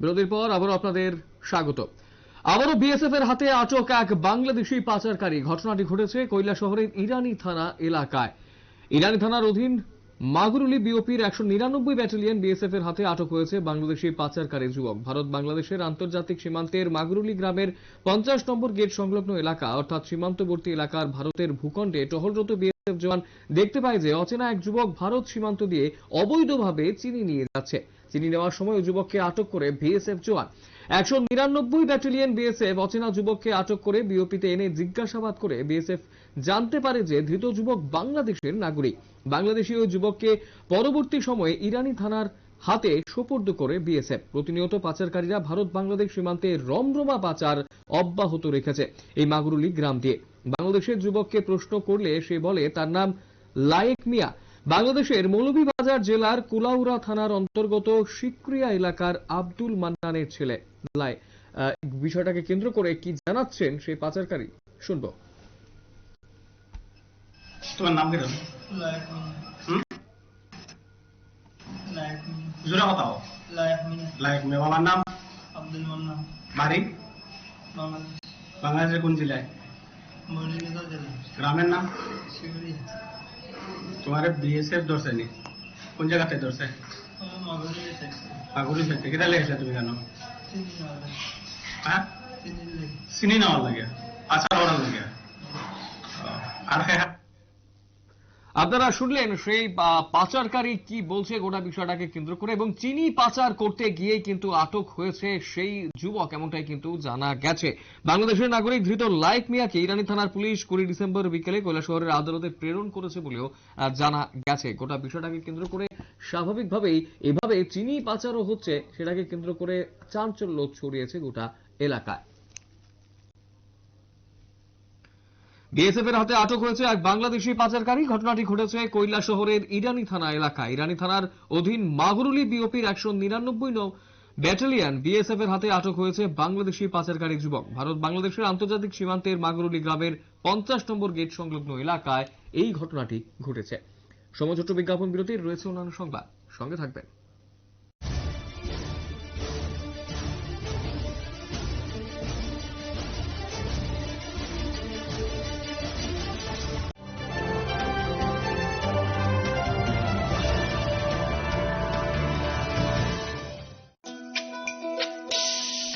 বিরতির পর আবারও আপনাদের স্বাগত। আবারও বিএসএফ এর হাতে আটক এক বাংলাদেশি পাচারকারী। ঘটনাটি ঘটেছে কৈলা শহরের ইরানি থানা এলাকায়। ইরানি থানার অধীন মাগুরুলি বিওপির একশো নিরানব্বই ব্যাটালিয়ন বিএসএফ এর হাতে আটক হয়েছে বাংলাদেশি পাচারকারী যুবক। ভারত বাংলাদেশের আন্তর্জাতিক সীমান্তের মাগুরুলি গ্রামের পঞ্চাশ নম্বর গেট সংলগ্ন এলাকা, অর্থাৎ সীমান্তবর্তী এলাকার ভারতের ভূখণ্ডে টহলরত বিএসএফ জওয়ান দেখতে পায় যে অচেনা এক যুবক ভারত সীমান্ত দিয়ে অবৈধভাবে চিনি নিয়ে যাচ্ছে। চিনি নেওয়ার সময় ওই যুবককে আটক করে বিএসএফ জওয়ান। একশো নিরানব্বই ব্যাটালিয়ন বিএসএফ অচেনা যুবককে আটক করে বিওপিতে এনে জিজ্ঞাসাবাদ করে বিএসএফ জানতে পারে যে ধৃত যুবক বাংলাদেশের নাগরিক। বাংলাদেশি ওই যুবককে পরবর্তী সময়ে ইরানি থানার হাতে সোপর্দ করে বিএসএফ। প্রতিনিয়ত পাচারকারীরা ভারত বাংলাদেশ সীমান্তে রমরমা পাচার অব্যাহত রেখেছে এই মাগুরুলি গ্রাম দিয়ে। বাংলাদেশের যুবককে প্রশ্ন করলে সে বলে, তার নাম লায়েক মিয়া। বাংলাদেশের মৌলভীবাজার জেলার কুলাউড়া থানার অন্তর্গত শিক্রিয়া এলাকার আব্দুল মান্নানের ছেলে। লাই আহ, বিষয়টাকে কেন্দ্র করে কি জানাচ্ছেন সেই পাচারকারী? শুনব। তোমার নাম কি রে? লাইক হুম? লাইক জোরে কথাও লাইক লাইক মে বাবার নাম? আব্দুল মান্না বাড়ি? বাংলাদেশের কোন জেলায়? গ্রামের নাম? তোমার বিএসএফ ধরছে নি? কোন জায়গাতে ধরছে? মাগুরি ট্যাক্সি কেটা লেগেছে তুমি চিনি হ্যাঁ? চিনি নেওয়ার লাগে। আচার করার লাগে। আর হ্যাঁ আপনারা শুনলেন সেই পাচারকারী কি বলছে গোটা বিষয়টাকে কেন্দ্র করে এবং চিনি পাচার করতে গিয়ে কিন্তু আটক হয়েছে সেই যুবক, এমনটাই কিন্তু জানা গেছে। বাংলাদেশের নাগরিক ধৃত লাইক মিয়াকে ইরানি থানার পুলিশ কুড়ি ডিসেম্বর বিকেলে কৈলাসহরের আদালতে প্রেরণ করেছে বলেও জানা গেছে। গোটা বিষয়টাকে কেন্দ্র করে স্বাভাবিকভাবেই এভাবে চিনি পাচারও হচ্ছে, সেটাকে কেন্দ্র করে চাঞ্চল্য ছড়িয়েছে গোটা এলাকায়। বিএসএফ এর হাতে আটক হয়েছে এক বাংলাদেশি পাচারকারী। ঘটনাটি ঘটেছে কৈলা শহরের ইরানি থানা এলাকায়। ইরানি থানার অধীন মাগুরুলি বিওপির একশো নিরানব্বই ব্যাটালিয়ন বিএসএফ এর হাতে আটক হয়েছে বাংলাদেশি পাচারকারী যুবক। ভারত বাংলাদেশের আন্তর্জাতিক সীমান্তের মাগুরুলি গ্রামের পঞ্চাশ নম্বর গেট সংলগ্ন এলাকায় এই ঘটনাটি ঘটেছে। সমঝোট বিজ্ঞাপন বিরতির, রয়েছে অন্যান্য সংবাদ। সঙ্গে থাকবেন।